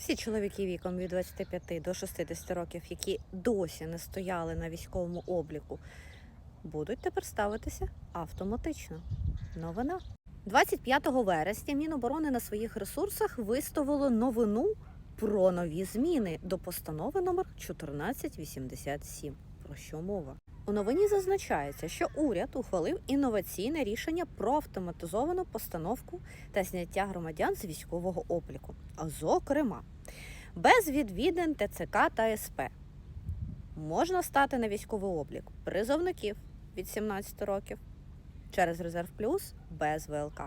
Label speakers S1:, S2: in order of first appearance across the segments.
S1: Всі чоловіки віком від 25 до 60 років, які досі не стояли на військовому обліку, будуть тепер ставитися автоматично. Новина. 25 вересня Міноборони на своїх ресурсах виставило новину про нові зміни до постанови номер 1487. Про що мова? У новині зазначається, що уряд ухвалив інноваційне рішення про автоматизовану постановку та зняття громадян з військового обліку. А зокрема, без відвідин ТЦК та СП можна стати на військовий облік призовників від 17 років через резерв плюс без ВЛК.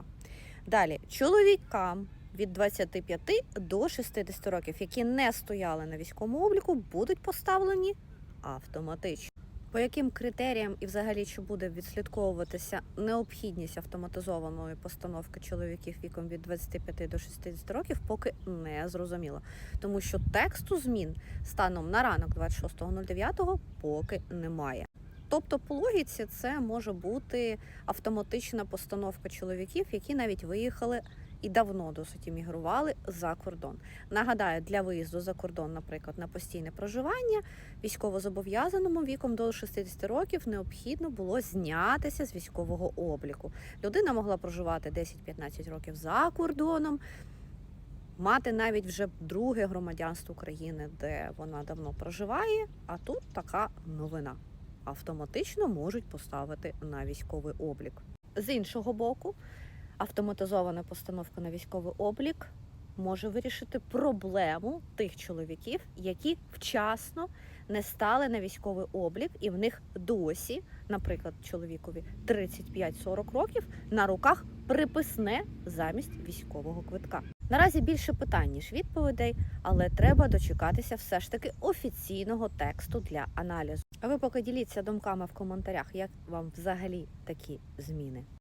S1: Далі чоловікам від 25 до 60 років, які не стояли на військовому обліку, будуть поставлені автоматично. По яким критеріям і взагалі чи буде відслідковуватися необхідність автоматизованої постановки чоловіків віком від 25 до 60 років, поки не зрозуміло. Тому що тексту змін станом на ранок 26.09 поки немає. Тобто, по логіці, це може бути автоматична постановка чоловіків, які навіть виїхали і давно досить іммігрували за кордон. Нагадаю, для виїзду за кордон, наприклад, на постійне проживання військовозобов'язаному віком до 60 років необхідно було знятися з військового обліку. Людина могла проживати 10-15 років за кордоном, мати навіть вже друге громадянство України, де вона давно проживає. А тут така новина: автоматично можуть поставити на військовий облік. З іншого боку, автоматизована постановка на військовий облік може вирішити проблему тих чоловіків, які вчасно не стали на військовий облік, і в них досі, наприклад, чоловікові 35-40 років, на руках приписне замість військового квитка. Наразі більше питань ніж відповідей, але треба дочекатися все ж таки офіційного тексту для аналізу. А ви поки діліться думками в коментарях, як вам взагалі такі зміни.